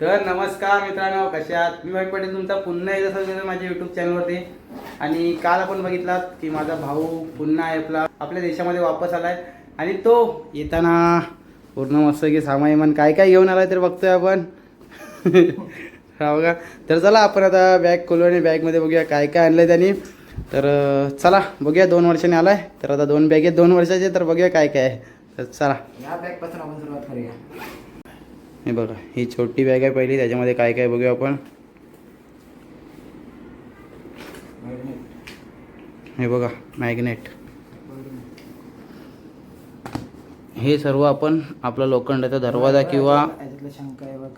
तर नमस्कार मित्रांनो कशात आहात? मी भाई पटेल तुमचा पुन्हा एकदा सगळं माझ्या यूट्यूब चॅनलवरती आणि काल आपण बघितलात की माझा भाऊ पुन्हा आपला आपल्या देशामध्ये वापस आलाय. आणि तो येताना पूर्ण मस्त की सामान काय काय घेऊन आलाय तर बघतोय आपण. हा बघा. तर चला आपण आता बॅग खोलू आणि बॅगमध्ये बघूया काय काय आणलंय त्यांनी. तर चला बघूया दोन वर्षाने आलाय. तर आता दोन बॅग आहेत दोन वर्षाचे तर बघूया काय काय आहे. तर चला. या बॅगपासून आपण सुरुवात करूया. हे बघा ही छोटी बॅग आहे पहिली त्याच्यामध्ये काय काय बघूया आपण. हे बघा मॅग्नेट हे सर्व आपण आपला लोखंडाचा दरवाजा किंवा शंख आहे बघ.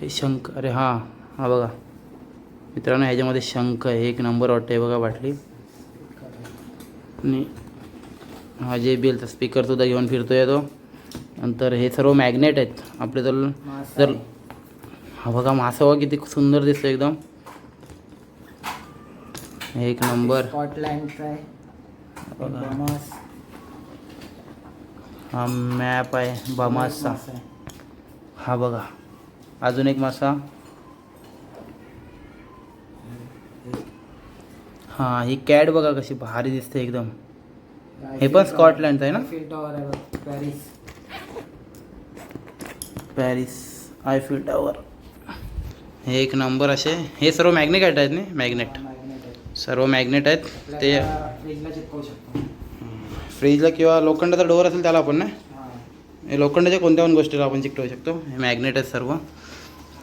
हे शंख अरे हा हा बघा. मित्रांनो ह्याच्यामध्ये शंख आहे एक नंबर वाटतं आहे बघा बाटली. आणि हा जे बिलचा स्पीकरसुद्धा घेऊन फिरतोय तो. नंतर हे सर्व मॅग्नेट आहेत. आपले तर जर. हा बघा मासा बघा किती सुंदर दिसतो एकदम. एक नंबर. स्कॉटलँडचा हा मॅप आहे बमासचा. हा बघा. अजून एक मासा. हा ही कॅट बघा कशी भारी दिसते एकदम. हे पण स्कॉटलँडचं आहे ना? पॅरिस. Paris Eiffel tower. हे एक नंबर असे. हे सर्व मॅग्नेट आहेत ना? मॅग्नेट. सर्व मॅग्नेट आहेत. ते फ्रीजला शकतो फ्रीजला किंवा लोखंडाचा डोअर असेल त्याला आपण ना? हे लोखंडाच्या कोणत्या पण गोष्टीला आपण चिकटवू शकतो. हे मॅग्नेट आहेत सर्व.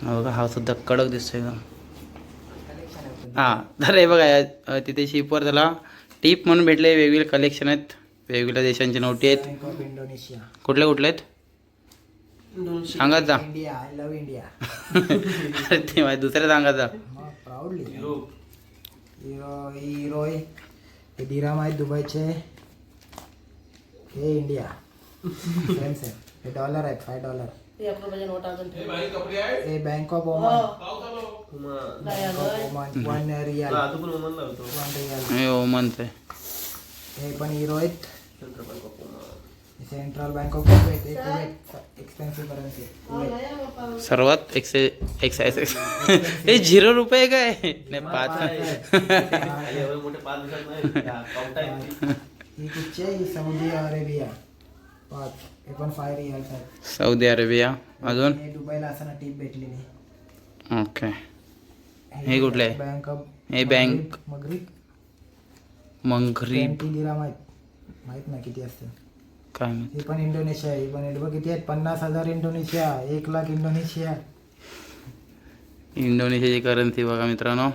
बघा हा सुद्धा कडक दिसतो एकदम. आहे हां तर हे बघा तिथे शिपवर त्याला टीप म्हणून भेटले वेगवेगळे कलेक्शन आहेत. वेगवेगळ्या देशांची नोटी आहेत. कुठल्या कुठल्या इंडोनेशिया कुठले कुठले आहेत? सांगत जा. इंडिया आय लव्ह इंडिया अरे ते माहिती दुसऱ्या सांगत जा. प्राऊडली हिरो हिरो आहे. हे दिराम आहेत दुबईचे. हे इंडिया सेम सेम हे डॉलर आहेत? फाय डॉलर हे. Bank of Oman Oman one rial one rial हे ओमनचं आहे. हे पण हिरो आहेत. सेंट्रल बँक ऑफ कुवेत हे कुवेत एक्सपेन्सिव्ह करन्सी कुवेत सर्वात एकशे एक्साईज हे झिरो रुपये काय? नाही पाच. ही कुठची आहे? ही सौदी अरेबिया पाच. हे पण फाय रियाल्स आहेत. सौदी अरेबिया अजून? हे दुबईला असताना टीप भेटलेली. ओके हे कुठले? आहे? बँक ऑफ हे बँक मगरीब मंगरी दिराम आहेत. माहीत ना किती असते काय माहीत. ही पण इंडोनेशिया आहे. ही पण हे बघ किती आहेत? पन्नास हजार इंडोनेशिया एक लाख इंडोनेशिया. इंडोनेशियाची करन्सी बघा मित्रांनो.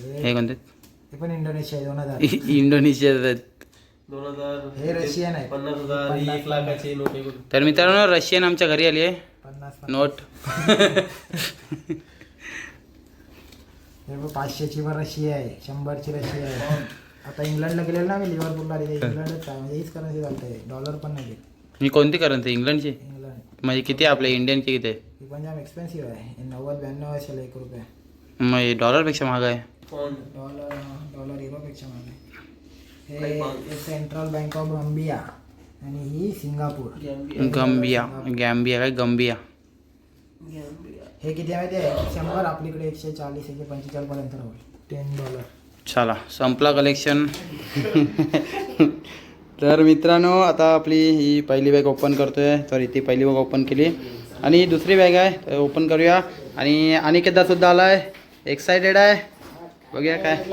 हे हे कोणते? हे पण इंडोनेशिया आहे दोन हजार. इंडोनेशियाचे आहेत. दोन हजार हे रशियन आहे पन्नास हजार ही एक लाखाची नोट आहे बघ. तर मित्रांनो रशियन आमच्या घरी आली आहे. पन्नास नोट. हे बघ पाचशेची पण रशिया आहे. शंभरची रशिया आहे. आता इंग्लंडला गेलेलो ना मी लिव्हरपूलला तिथे इंग्लंडच आहे. म्हणजे हीच करन्सी चालते डॉलर पण नाही घेत. ही कोणती करन्सी इंग्लंडची? इंग्लंड. म्हणजे किती आपल्या इंडियनची किती आहे? ही पण जाम एक्सपेन्सिव्ह आहे. हे नव्वद ब्याण्णव असेल एक रुपये. मग हे डॉलरपेक्षा महाग आहे. डॉलर डॉलर युरोपेक्षा महाग आहे. हे हे सेंट्रल बँक ऑफ गंबिया आणि ही सिंगापूर. गंबिया. गॅम्बिया काय? गंबिया. हे किती आहे माहिती आहे? शंभर आपलीकडे एकशे चाळीस एकशे पंचेचाळीस पर्यंत राहू टेन डॉलर चला संपला कलेक्शन तर मित्रांनो आता आपली ही पहिली बॅग ओपन करतोय. सॉरी ती पहिली बॅग ओपन केली. आणि ही दुसरी बॅग आहे ओपन करूया. आणि अनिकेतदा सुद्धा आलाय. एक्सायटेड आहे. बघूया काय.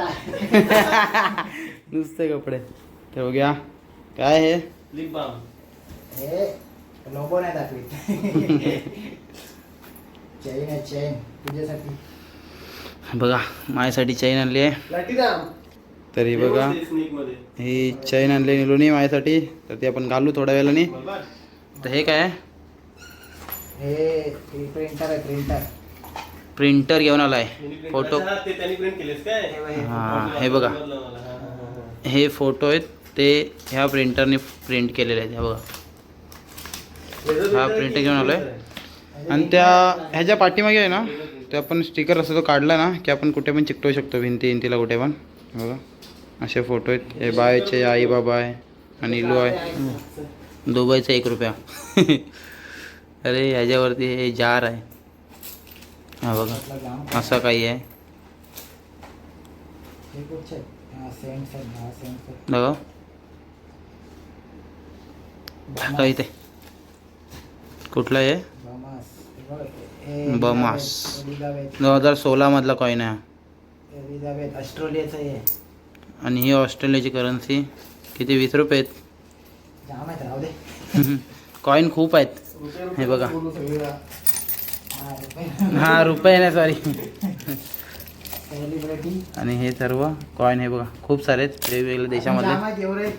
नुसते कपडे. तर बघूया. काय हे? हे चेन आहे चेन तुझ्यासाठी. बघा माझ्यासाठी चैन आणली आहे. तरी बघा ही चैन आणली निलोनी माझ्यासाठी. तर ती आपण घालू थोड्या वेळाने. तर हे काय आहे? हे प्रिंटर आहे प्रिंटर प्रिंटर घेऊन आलाय. फोटो अच्छा, ते त्यांनी प्रिंट केलेस काय? हा हे बघा. हा, फोटो आहेत ते ह्या प्रिंटरने प्रिंट केलेले आहेत हे बघा. हा प्रिंटर घेऊन आलोय. printer आहे? आणि त्या ह्याच्या पाठीमागे आहे ना? ते आपण स्टिकर असं तो काढला ना की आपण कुठे पण चिकटवू शकतो भिंती भिंतीला कुठे पण. बघा. असे फोटो आहेत. हे बायचे आई बाबा आहे आणि इलू आहे. दुबईचा एक रुपया. अरे ह्याच्यावरती हे जार आहे. हा बघा. असं काही आहे. हे? हा बघा. टाका इथे कुठलं आहे बमास दोन हजार सोळामधला कॉईन आहे. ऑस्ट्रेलियाचं आणि ही ऑस्ट्रेलियाची करन्सी किती? वीस रुपये आहेत. कॉईन खूप आहेत. हे बघा. हा, रुपये. नाही सॉरी आणि हे सर्व कॉईन हे बघा. खूप सारे आहेत. वेगवेगळ्या एवढे.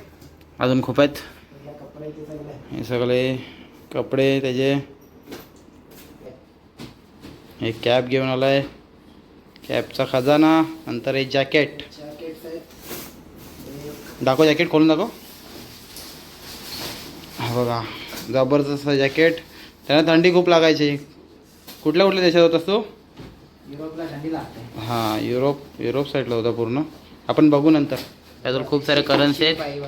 अजून खूप आहेत. हे सगळे कपडे त्याचे हे कॅप घेऊन आलाय. कॅपचा खजाना नंतर हे जॅकेट. दाखव जॅकेट खोलून दाखव. हा बघा जबरदस्त जॅकेट. त्यांना थंडी खूप लागायची. कुठल्या कुठल्या देशात होतास तू युरोपला थंडी लागते. हां युरोप युरोप साईडला होता पूर्ण. आपण बघू नंतर. त्याच्यावर खूप सारे करन्सी आहेत.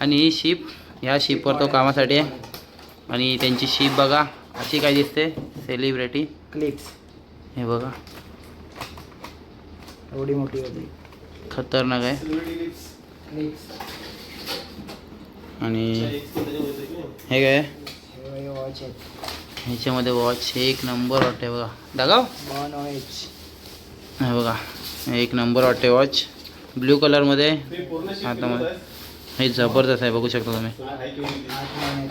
आणि ही शिप ह्या शिपवर तो कामासाठी आहे. आणि त्यांची शिप बघा. अशी काय दिसते? सेलिब्रिटी क्लिप्स हे बघा. एवढी मोठी होती. खतरनाक आहे. क्लिप्स आणि हे काय? आहे? हे वॉच आहेत. ह्याच्यामध्ये वॉच एक नंबर वाटते बघा. दागाव हे बघा. एक नंबर वाटते वॉच ब्ल्यू कलरमध्ये हातामध्ये हे जबरदस्त आहे. बघू शकता तुम्ही.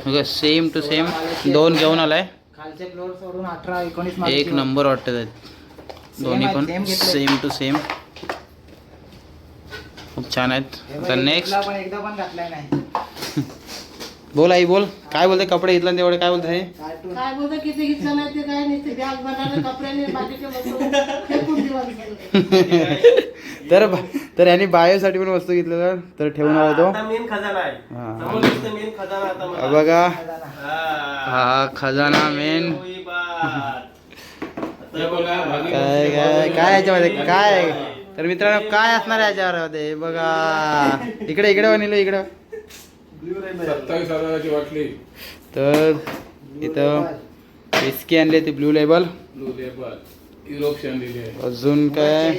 बघा सेम टू सेम दोन घेऊन आलाय. खालचे फ्लोअर सोडून अठरा एकोणीस एक नंबर वाटते आहेत. दोन्ही पण. सेम टू सेम खूप छान आहेत. आता नेक्स्ट पण एकदा पण घातलाय नाही. बोल आई बोल. काय बोलते? कपडे घेतला तेवढे काय बोलते? हे कार्टून काय बोलतो? किती घेतलं नाही ते काय नाही ते बॅग बनायला कपड्याने बाकीचे वस्तू फेकून दिवस तर तर यांनी बायोसाठी पण वस्तू घेतलेलं तर ठेवून आला तो. आता मेन खजाना आहे. समोर दिसतं मेन खजाना आता मला. बघा. हा. हा खजाना मेन काय काय काय याच्यामध्ये? काय? आहे? तर मित्रांनो काय असणार आहे याच्यावर? हे बघा. इकडे इकडे बनिलो इकडं. सत्तावीस हजाराची वाटली तर इथं विस्की आणली ती ब्लू लेबल ब्लू लेबल आहे. अजून काय.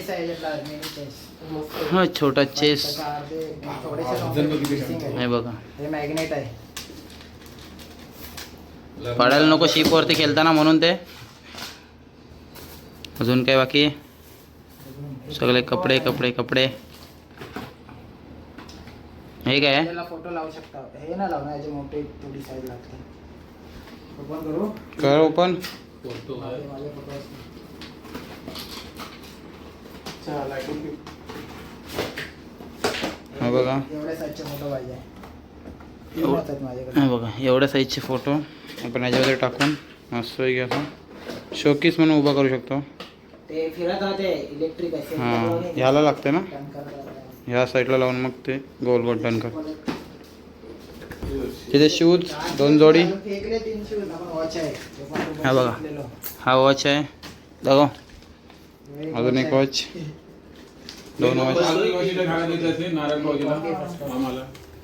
हा छोटा चेस त्याचा अर्धे थोडेसे जन्म long किती missing आहे. हे बघा. मॅग्नेट आहे पडायला नको शिप वरती खेळताना म्हणून ते. अजून काय बाकी? सगळे कपडे कपडे कपडे. हे काय? त्याला फोटो लावू शकता. हे ना लावणार याची मोठी थोडी साईज लागते. ओपन करू? कर ओपन फोटो माझे माझे फोटो. हा बघा. एवढ्या साईजचे फोटो पाहिजे. तीन एवढं- होतात माझ्याकडे. हा बघा. एवढ्या साईजचे फोटो आपण याच्यामध्ये टाकून मस्त असं शोकीस म्हणून उभा करू शकतो. ते फिरत राहते इलेक्ट्रिक असे हां ह्याला लागते ना? ह्या साईडला लावून मग ते गोल गोल टर्न कर. तिथे शूज दोन जोडी. हा बघा. हा वॉच आहे. दाखव. अजून एक वॉच दोन वॉच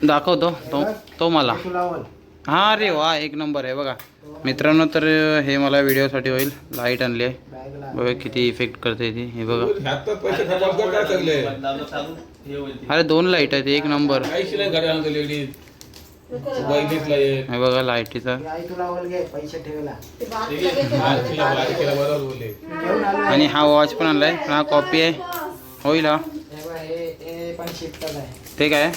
दाखवतो. तो तो मला. हा अरे वा एक नंबर आहे बघा. मित्रांनो तर हे मला व्हिडिओसाठी होईल. लाइट आणली आहे. बघा किती इफेक्ट करते ती. हे बघा. हे. अरे दोन लाइट आहेत एक नंबर हे बघा लाईटीचा हे आणि हा वॉच पण आणलाय पण हा कॉपी आहे. होईल हा. ते काय?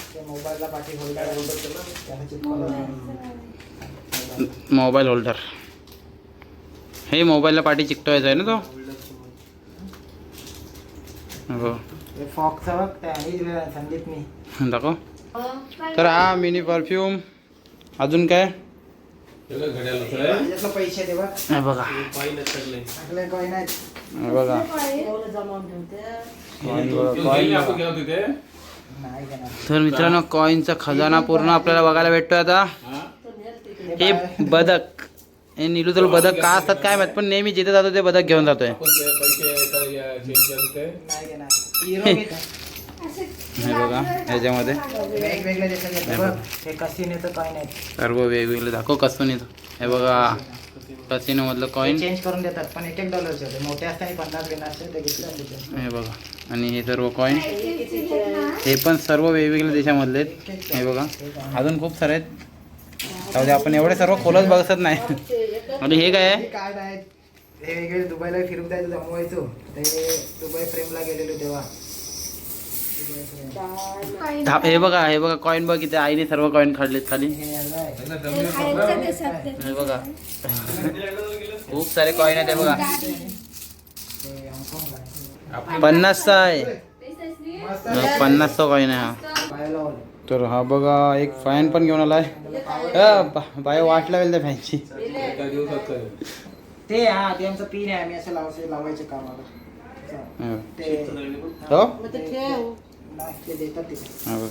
मोबाईल होल्डर हे मोबाईलला पाठी चिकटवायचा आहे ना तो? हो. हे फॉक्सचं बघ त्या हे मी. दाखव. तर हा मिनी परफ्यूम अजून काय? पैसे दे बघ. हे कॉईन आहेत. बघा. तर मित्रांनो कॉईनचा खजाना पूर्ण आपल्याला बघायला भेटतोय आता. हा? बदक. हे निलू तुला बदक का असतात काय माहीत पण नेहमी जिथे जातो ते बदक घेऊन जातोय. घेणार हे बघा ह्याच्यामध्ये. सर्व वेगवेगळे दाखव कसून येतो हे बघा कसिनो मधलं कॉईन चेंज करून देतात पण एक एक डॉलरचे होते. मोठे असताना पन्नास ते हे बघा आणि हे सर्व कॉईन हे पण सर्व वेगवेगळ्या देशामधले आहेत. हे बघा अजून खूप सारे आहेत. आपण एवढे सर्व खोलच बघत नाही. आणि हे काय आहे? हे दुबईला फिरून जायचं जमवायचो ते दुबई फ्रेमला गेलेलो तेव्हा. दुबई. हा, हे बघा हे बघा कॉईन बघ इथे आईने सर्व कॉईन काढलेत खाली. हे. हे बघा. खूप सारे कॉईन आहेत हे बघा. ते हाँगकाँगला आहे. पन्नासचा आहे. हा, पन्नासचा कॉईन आहे हा. पायाला लावलं. तर हा बघा एक फॅन पण घेऊन आलाय. बाय वाट लावेल त्या फॅनची? ते हा ते आमचं पिन आहे आम्ही असं लावायचे लावायचे कामाला. असं. ते हो? मग ते ठेव. नाही, ते देतात ते. हा बघ.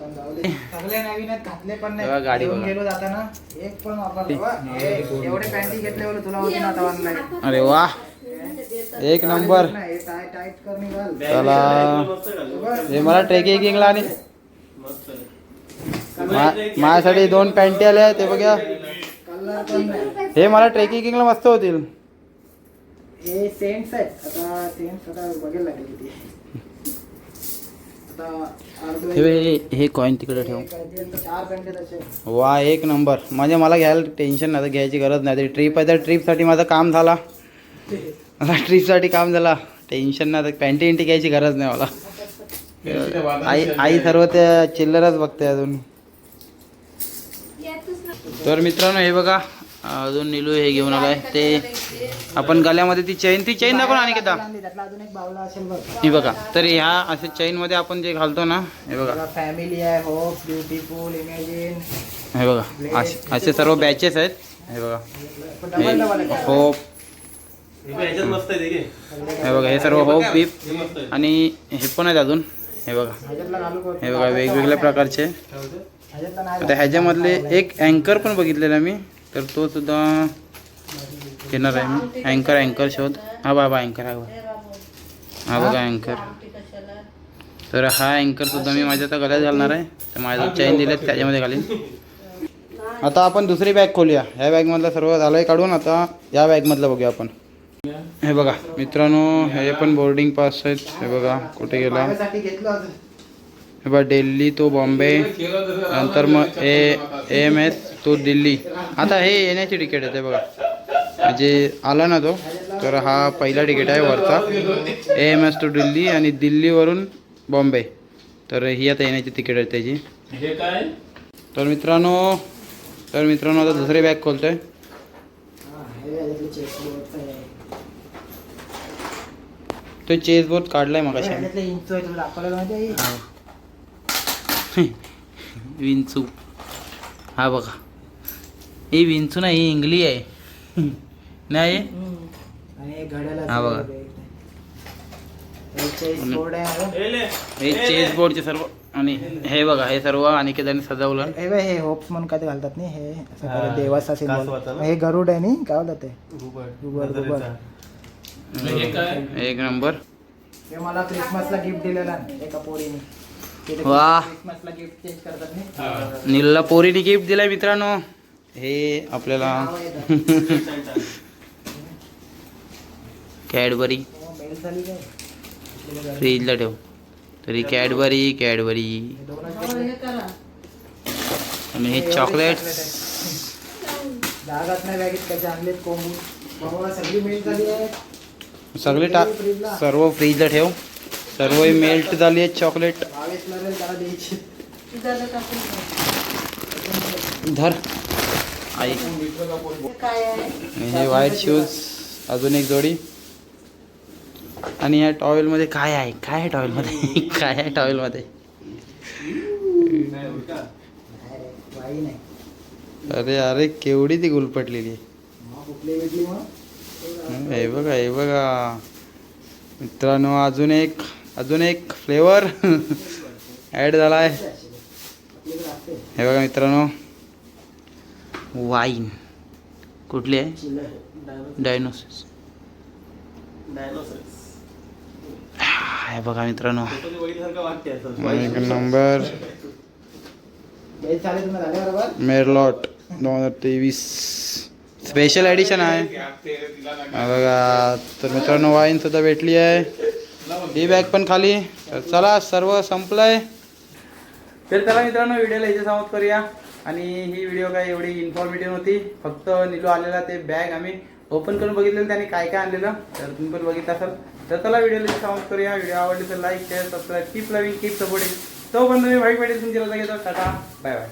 पण जाऊ दे. चांगले नवीन आहेत घातले पण तेव्हा गाडी घेऊन बघा. गेलो जाताना. एक पण वापरले बा. हे- एवढे पॅन्टी घेतले बोल तुला होते ना आता ऑनलाईन अरे वा. एक नंबर. हे टाय- टाईट चला. हे मला ट्रेकिंगला आणि मस्त. आहे. मा- माझ्यासाठी दोन पॅन्टी आल्या ते बघा नाही हे मला ट्रेकिंगला मस्त होतील. हे सेंट्स आहेत. आता सेंट्स आता बघायला लागेल अर्धो हे कॉईन तिकडे ठेव. ते वा एक नंबर. म्हणजे मला घ्यायला टेन्शन नाही घ्यायची गरज नाही. तरी ट्रिप आहे तर ट्रिपसाठी माझं काम झाला. मला ट्रिपसाठी काम झाला. टेन्शन नाही पॅन्टी इंटी घ्यायची गरज नाही मला. आई. आई सर्व त्या चिल्लरच बघते अजून. तर मित्रांनो हे बघा. अजून निलू हे घेऊन आलाय. ते आपण गळ्यामध्ये ती चैन ती चैन दाखव आणि किती अजून एक बावला असेल बघ ही बघा तर ह्या असे चैनमध्ये आपण जे घालतो ना हे बघा. फॅमिली आहे होप ब्युटिफुल इमॅजिन हे बघा असे असे सर्व बॅचेस आहेत. हे बघा. होप हे बघ. हे बघा हे सर्व होप बीप हे आहे. आणि हे पण आहेत अजून. हे बघा? हे बघा वेगवेगळ्या प्रकारचे. आता ह्याच्यामधले एक अँकर पण बघितलेला मी. तर तो सुद्धा घेणार आहे मी. अँकर अँकर शोध. हा बाबा अँकर हा हा बघा अँकर तर हा अँकर सुद्धा मी माझ्या आता गळ्यात घालणार आहे. तर माझ्या चैन दिलेत त्याच्यामध्ये घालीन. आता आपण दुसरी बॅग खोलूया. ह्या बॅगमधलं सर्व झालंय काढून आता या बॅगमधलं बघूया आपण. हे बघा मित्रांनो हे पण बोर्डिंग पास आहेत. हे बघा कुठे गेला? हे बघा दिल्ली तो बॉम्बे नंतर मग ए एम एस तो दिल्ली. आता हे येण्याची तिकीट आहे ते बघा. म्हणजे आला ना तो तर हा पहिला तिकीट आहे वरचा. A M S to Delhi आणि दिल्लीवरून बॉम्बे. तर ही आता येण्याची तिकीट आहे त्याची. हे काय? तर मित्रांनो तर मित्रांनो आता दुसरी बॅग खोलतोय. हा, हे. तो चेस बोर्ड काढलाय मग? विंचू हा बघा. ही विंचू नाही ही इंगली आहे. नाही? आणि हे हा बघा. हे चेस बोर्डचे सर्व आणि हे बघा हे सर्व अनिकेताने सजवलं. हे बघ, हे होप्स म्हणून काय ते घालतात नाही हे हा, करत देवाचा ना? हे गरुड आहे नाही काय बोलतात ते. हे काय? एक नंबर. हे मला क्रिसमसला गिफ्ट दिलेला एका पोरीने. वाह. क्रिसमसला गिफ्ट चेंज करतात नाही. नीलला पोरीने गिफ्ट दिलाय मित्रांनो. हे आपल्याला. कॅडबरी. फ्रीजला ठेव. तरी कॅडबरी कॅडबरी. आणि हे चॉकलेट सगळी मेल झाली आहे. सगळे टाक सर्व फ्रीजला ठेव. सर्व मेल्ट झाली आहेत चॉकलेट. धर. आई. हे व्हाईट शूज अजून एक जोडी. आणि या टॉवेल मध्ये काय आहे? काय आहे टॉवेल मध्ये? काय आहे टॉवेल मध्ये? काय उलटा? बाई नाही अरे अरे केवढी ती गुलपटलेली हे बघा हे बघा. मित्रांनो अजून एक अजून एक फ्लेवर ॲड झाला आहे हे बघा मित्रांनो. वाईन. कुठली आहे? डायनोसिस Dinosaurs. हे बघा मित्रांनो. एक नंबर. मेरलॉट दोन हजार तेवीस. स्पेशल एडिशन आहे. हा बघा तर मित्रांनो वाईन सुद्धा भेटली आहे. ही बॅग पण खाली. तर चला सर्व संपलंय. तर चला मित्रांनो व्हिडिओला इथे समाप्त करूया. आणि ही व्हिडिओ काय एवढी इन्फॉर्मेटिव्ह होती फक्त निलो आलेला ते बॅग आम्ही ओपन करून बघितलेलं त्याने काय काय आणलेलं तर तुम्ही पण बघितलं असाल. तर चला व्हिडिओला इथे समाप्त करूया. व्हिडिओ आवडली तर like share subscribe keep loving keep supporting तो पण तुम्ही वाईट भेटेल तुमच्या रजा घेतो. टाटा. Bye bye